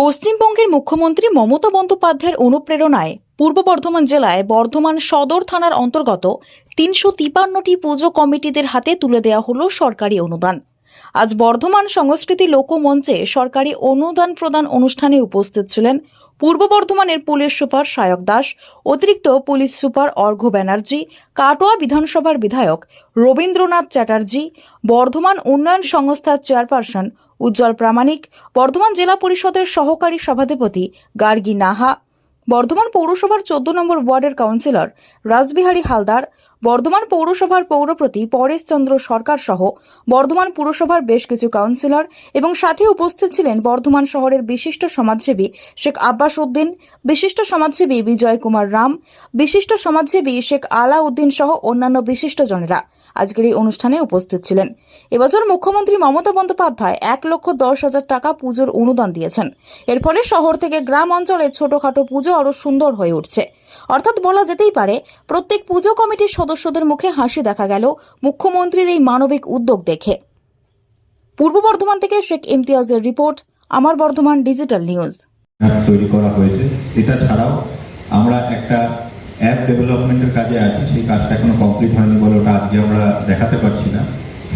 পশ্চিমবঙ্গের মুখ্যমন্ত্রী মমতা বন্দ্যোপাধ্যায়ের অনুপ্রেরণায় পূর্ব বর্ধমান জেলায় বর্ধমান সদর থানার অন্তর্গত তিনশো তিপান্নটি পুজো কমিটিদের হাতে তুলে দেওয়া হলো সরকারি অনুদান। আজ বর্ধমান সংস্কৃতি লোকমঞ্চে সরকারি অনুদান প্রদান অনুষ্ঠানে উপস্থিত ছিলেন পূর্ব বর্ধমানের পুলিশ সুপার সায়ক দাস, অতিরিক্ত পুলিশ সুপার অর্ঘ্য ব্যানার্জি, কাটোয়া বিধানসভার বিধায়ক রবীন্দ্রনাথ চ্যাটার্জি, বর্ধমান উন্নয়ন সংস্থার চেয়ারপারসন উজ্জ্বল প্রামাণিক, বর্ধমান জেলা পরিষদের সহকারী সভাধিপতি গার্গী নাহা, বর্ধমান পৌরসভার চোদ্দ নম্বর ওয়ার্ডের কাউন্সিলর রাসবিহারী হালদার, বর্ধমান পৌরসভার পৌরপ্রতি পরেশচন্দ্র সরকার সহ বর্ধমান পুরসভার বেশ কিছু কাউন্সিলর এবং সাথে উপস্থিত ছিলেন বর্ধমান শহরের বিশিষ্ট সমাজসেবী শেখ আব্বাস উদ্দিন, বিশিষ্ট সমাজসেবী বিজয় কুমার রাম, বিশিষ্ট সমাজসেবী শেখ আলা উদ্দিন সহ অন্যান্য বিশিষ্টজনেরা আজকের এই অনুষ্ঠানে উপস্থিত ছিলেন। এবছর মুখ্যমন্ত্রী মমতা বন্দ্যোপাধ্যায় এক লক্ষ দশ হাজার টাকা পুজোর অনুদান দিয়েছেন। এর ফলে শহর থেকে গ্রাম অঞ্চলে ছোটখাটো পুজো আরও সুন্দর হয়ে উঠছে। অর্থাৎ বলা যেতেই পারে, প্রত্যেক পুজো কমিটির সদস্যদের মুখে হাসি দেখা গেল মুখ্যমন্ত্রীর এই মানবিক উদ্যোগ দেখে। পূর্ব বর্ধমান থেকে শেখ ইমতিয়াজের রিপোর্ট, আমার বর্ধমান ডিজিটাল নিউজ। তৈরি করা হয়েছে। এটা ছাড়াও আমরা একটা অ্যাপ ডেভেলপমেন্টের কাজে আছি, সেই কাজটা এখনও কমপ্লিট হয়নি বলে ওটা আজকে আমরা দেখাতে পারছি না।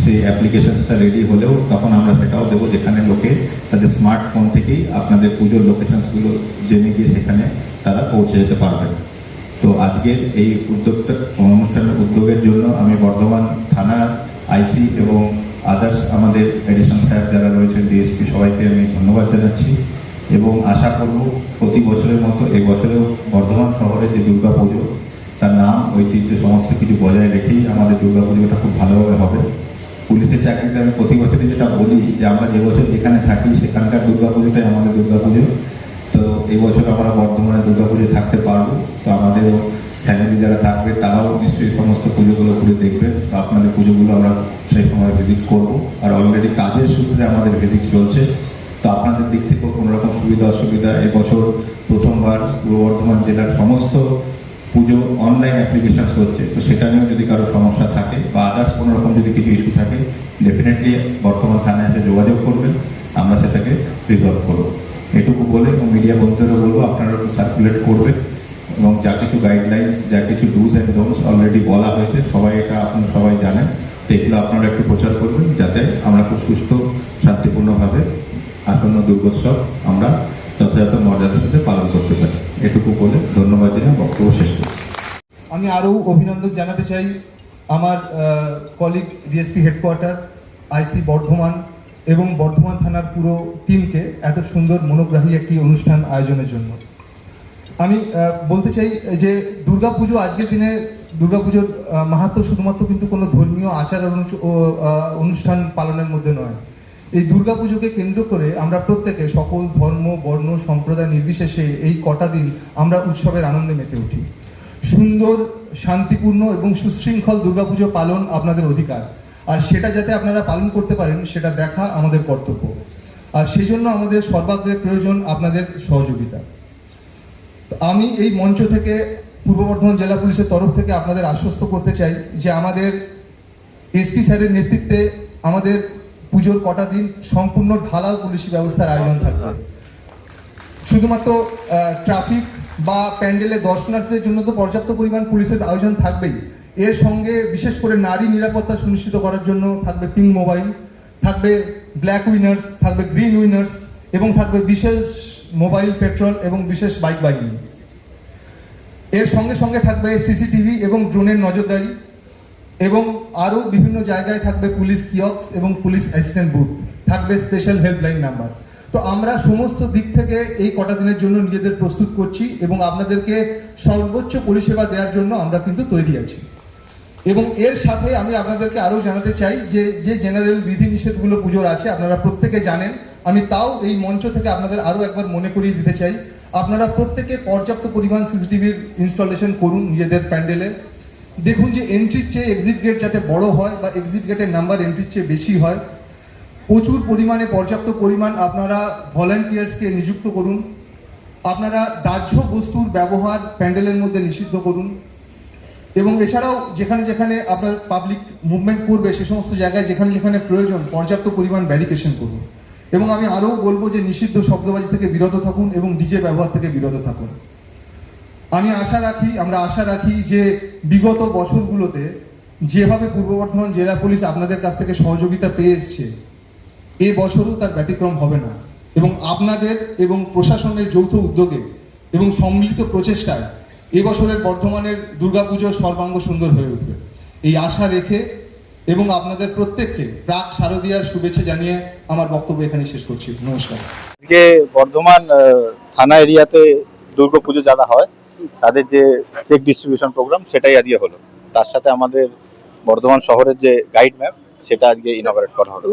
সেই অ্যাপ্লিকেশনসটা রেডি হলেও তখন আমরা সেটাও দেবো যেখানে লোকে তাদের স্মার্টফোন থেকেই আপনাদের পুজোর লোকেশনসগুলো জেনে গিয়ে সেখানে তারা পৌঁছে যেতে পারবেন। তো আজকের এই উদ্যোগটা, অনুষ্ঠানের উদ্যোগের জন্য আমি বর্ধমান থানার আইসি এবং আদার্স আমাদের এডিশন সাহেব যারা রয়েছেন ডিএসপি সবাইকে আমি ধন্যবাদ জানাচ্ছি। এবং আশা করব প্রতি বছরের মতো এই বছরেও বর্ধমান শহরে যে দুর্গা পুজো, তার নাম, ঐতিহ্য, সমস্ত কিছু বজায় রেখেই আমাদের দুর্গা পুজোটা খুব ভালোভাবে হবে। পুলিশের চাকরিতে আমি প্রতি বছরই যেটা বলি যে আমরা যে বছর যেখানে থাকি, সেখানকার দুর্গা পুজোটাই আমাদের দুর্গা পুজো। তো এই বছর আমরা বর্ধমানে দুর্গা পুজো থাকতে পারব। তো আমাদেরও ফ্যামিলি যারা থাকবে, তারাও নিশ্চয়ই সমস্ত পুজোগুলো ঘুরে দেখবে। তো আপনাদের পুজোগুলো আমরা সেই সময় ভিজিট করব। আর অলরেডি কাজের সূত্রে আমাদের ভিজিট চলছে। তো আপনাদের দিক থেকেও সুবিধা অসুবিধা এবছর প্রথমবার পূর্ব বর্ধমান জেলার সমস্ত পুজো অনলাইন অ্যাপ্লিকেশনস হচ্ছে। তো সেটা নিয়েও যদি কারও সমস্যা থাকে বা আদার্স কোনো রকম যদি কিছু ইস্যু থাকে ডেফিনেটলি বর্তমান থানায় এসে যোগাযোগ করবেন। আমরা সেটাকে রিজলভ করব। এটুকু বলে এবং মিডিয়া বন্ধুদেরও বলব আপনারা সার্কুলেট করবেন এবং যা কিছু গাইডলাইন্স যা কিছু ডুজ অ্যান্ড ডোন্টস অলরেডি বলা হয়েছে, সবাই এটা আপনারা সবাই জানেন। তো এগুলো আপনারা একটু প্রচার করবেন যাতে আমরা খুব সুস্থ, শান্তিপূর্ণভাবে আসন্ন দুর্গোৎসব যথাযথ মর্যাদার সাথে পালন করতে পারি। এটুকু বলে ধন্যবাদ জানিয়ে বক্তব্য শেষ করছি আমি আরও অভিনন্দন জানাতে চাই আমার colleague DSP headquarter IC Bardhaman এবং বর্ধমান থানার পুরো টিমকে এত সুন্দর মনোগ্রাহী একটি অনুষ্ঠান আয়োজনের জন্য। আমি বলতে চাই যে দুর্গাপুজো আজকের দিনে দুর্গাপুজোর আহ, মাহাত্ম্য শুধুমাত্র কিন্তু কোনো ধর্মীয় আচার অনুষ্ঠান পালনের মধ্যে নয়। এই দুর্গাপুজোকে কেন্দ্র করে আমরা প্রত্যেকে সকল ধর্ম, বর্ণ, সম্প্রদায় নির্বিশেষে এই কটা দিন আমরা উৎসবের আনন্দে মেতে উঠি। সুন্দর, শান্তিপূর্ণ এবং সুশৃঙ্খল দুর্গাপুজো পালন আপনাদের অধিকার। আর সেটা যাতে আপনারা পালন করতে পারেন, সেটা দেখা আমাদের কর্তব্য। আর সেই জন্য আমাদের সর্বাগ্রে প্রয়োজন আপনাদের সহযোগিতা। আমি এই মঞ্চ থেকে পূর্ব বর্ধমান জেলা পুলিশের তরফ থেকে আপনাদের আশ্বস্ত করতে চাই যে আমাদের এসপি স্যারের নেতৃত্বে আমাদের পুজোর কটা দিন সম্পূর্ণ ঢালাও পুলিশি ব্যবস্থার আয়োজন থাকবে। শুধুমাত্র ট্রাফিক বা প্যান্ডেলে দর্শনার্থীদের জন্য তো পর্যাপ্ত পরিমাণ পুলিশের আয়োজন থাকবেই। এর সঙ্গে বিশেষ করে নারী নিরাপত্তা সুনিশ্চিত করার জন্য থাকবে পিঙ্ক মোবাইল, থাকবে ব্ল্যাক উইনার্স, থাকবে গ্রিন উইনার্স এবং থাকবে বিশেষ মোবাইল, পেট্রোল এবং বিশেষ বাইক বাহিনী। এর সঙ্গে সঙ্গে থাকবে সিসিটিভি এবং ড্রোনের নজরদারি। এবং আরও বিভিন্ন জায়গায় থাকবে পুলিশ কিয়ক্স এবং পুলিশ অ্যাসিস্ট্যান্ট বুথ। থাকবে স্পেশাল হেল্পলাইন নাম্বার তো আমরা সমস্ত দিক থেকে এই কটা দিনের জন্য নিজেদের প্রস্তুত করছি এবং আপনাদেরকে সর্বোচ্চ পরিষেবা দেওয়ার জন্য আমরা কিন্তু তৈরি আছি। এবং এর সাথে আমি আপনাদেরকে আরও জানাতে চাই যে যে জেনারেল বিধিনিষেধগুলো পুজোর আছে, আপনারা প্রত্যেকে জানেন। আমি তাও এই মঞ্চ থেকে আপনাদের আরও একবার মনে করিয়ে দিতে চাই। আপনারা প্রত্যেকে পর্যাপ্ত পরিমাণ সিসিটিভির ইনস্টলেশন করুন নিজেদের প্যান্ডেলে। দেখুন যে এন্ট্রির চেয়ে এক্সিট গেট যাতে বড় হয় বা এক্সিট গেটের নাম্বার এন্ট্রির চেয়ে বেশি হয়, প্রচুর পরিমাণে পর্যাপ্ত পরিমাণ আপনারা ভলেন্টিয়ার্সকে নিযুক্ত করুন। আপনারা দাহ্য বস্তুর ব্যবহার প্যান্ডেলের মধ্যে নিষিদ্ধ করুন। এবং এছাড়াও যেখানে যেখানে আপনার পাবলিক মুভমেন্ট করবে সে সমস্ত জায়গায় যেখানে যেখানে প্রয়োজন পর্যাপ্ত পরিমাণ ব্যারিকেশন করুন। এবং আমি আরও বলব যে নিষিদ্ধ শব্দবাজি থেকে বিরত থাকুন এবং ডিজে ব্যবহার থেকে বিরত থাকুন। আমি আশা রাখি, আমরা আশা রাখি যে বিগত বছরগুলোতে যেভাবে পূর্ব বর্ধমান জেলা পুলিশ আপনাদের কাছ থেকে সহযোগিতা পেয়ে এসছে এ বছরও তার ব্যতিক্রম হবে না। এবং আপনাদের এবং প্রশাসনের যৌথ উদ্যোগে এবং সম্মিলিত প্রচেষ্টায় এবছরের বর্ধমানের দুর্গাপুজো সর্বাঙ্গ সুন্দর হয়ে উঠবে। এই আশা রেখে এবং আপনাদের প্রত্যেককে প্রাক শারদীয়ার শুভেচ্ছা জানিয়ে আমার বক্তব্য এখানে শেষ করছি। নমস্কার। আজকে বর্ধমান থানা এরিয়াতে দুর্গাপুজো যারা হয়। তাদের যে চেক ডিস্ট্রিবিউশন প্রোগ্রাম সেটাই আজকে হলো। তার সাথে আমাদের বর্ধমান শহরের যে গাইড ম্যাপ সেটা আজকে ইনঅপারেট করা হলো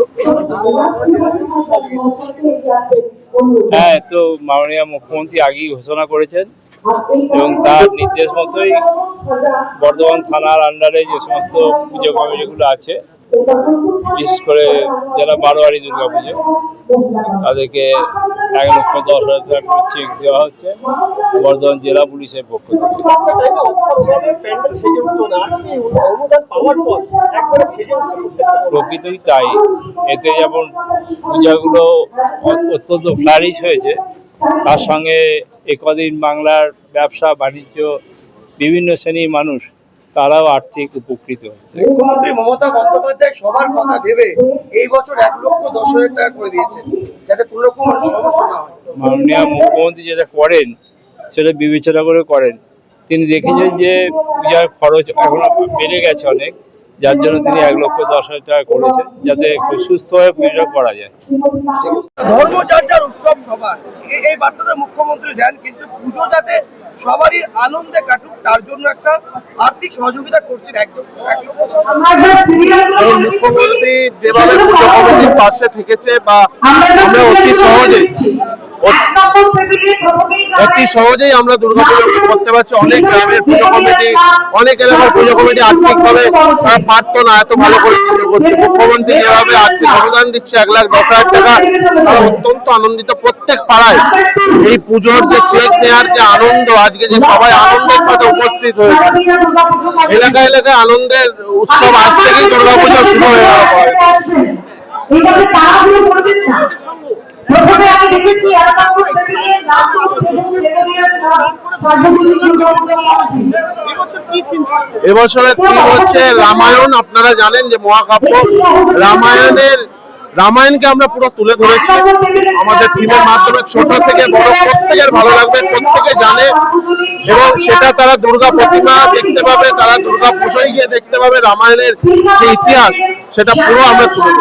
হ্যাঁ তো মাননীয় মুখ্যমন্ত্রী আগেই ঘোষণা করেছেন এবং তার নির্দেশ মতোই বর্ধমান থানার আন্ডারে যে সমস্ত পুজো কমিটিগুলো আছে, বিশেষ করে যারা বারোয়ারি দুর্গা পুজো তাদেরকে এক লক্ষ দশ হাজার টাকা চেক দেওয়া হচ্ছে বর্ধমান জেলা পুলিশের পক্ষ থেকে। প্রকৃতই তাই এতে যেমন পূজাগুলো অত্যন্ত ফ্লারিশ হয়েছে, তার সঙ্গে একদিন বাংলার ব্যবসা, বাণিজ্য, বিভিন্ন শ্রেণির মানুষ তারাও আর্থিক উপকৃত হচ্ছে। মুখ্যমন্ত্রী মমতা বন্দ্যোপাধ্যায় সবার কথা ভেবে এই বছর এক লক্ষ দশ হাজার টাকা করে দিয়েছেন যাতে কোনো রকম সমস্যা না হয়। মাননীয় মুখ্যমন্ত্রী যেটা করেন সেটা বিবেচনা করে করেন। তিনি দেখেছেন যে পূজার খরচ এখন বেড়ে গেছে অনেক যার জন্য তিনি এক লক্ষ দশ হাজার টাকা করেছেন যাতে খুব সুস্থভাবে পুজোটা করা যায়। ধর্মচর্চার উৎসব সবার। এই বার্তাটা মুখ্যমন্ত্রী দেন কিন্তু পুজো যাতে সবারই আনন্দে কাটুক, তার জন্য একটা আর্থিক সহযোগিতা করছেন একদম মুখ্যমন্ত্রী পাশে থেকেছে বা অতি সহজে অতি সহজেই আমরা দুর্গাপুজো করতে পারছি। অনেক গ্রামের পুজো কমিটি, অনেক এলাকার পুজো কমিটি আর্থিকভাবে পারতো না, এত ভালো করে পুজো করতে। মুখ্যমন্ত্রী যেভাবে আর্থিক অনুদান দিচ্ছে, এক লাখ দশ হাজার টাকা, তারা অত্যন্ত আনন্দিত। প্রত্যেক পাড়ায় এই পুজোর যে চেক নেওয়ার যে আনন্দ, আজকে যে সবাই আনন্দের সাথে উপস্থিত হয়েছে এলাকা এলাকায় আনন্দের উৎসব আজ থেকেই দুর্গাপুজো শুরু হয়ে গেল। প্রথমে আমি দেখেছি এলাকা এবছরের থিম হচ্ছে রামায়ণ। আপনারা জানেন যে মহাকাব্য রামায়ণের রামায়ণকে আমরা পুরো তুলে ধরেছি। আমাদের থিমের মাধ্যমে ছোট থেকে বড় প্রত্যেকের ভালো লাগবে, প্রত্যেকে জানে। এবং সেটা তারা দুর্গা প্রতিমা দেখতে পাবে, তারা দুর্গা পুজোয় গিয়ে দেখতে পাবে রামায়ণের যে ইতিহাস, সেটা পুরো আমরা তুলে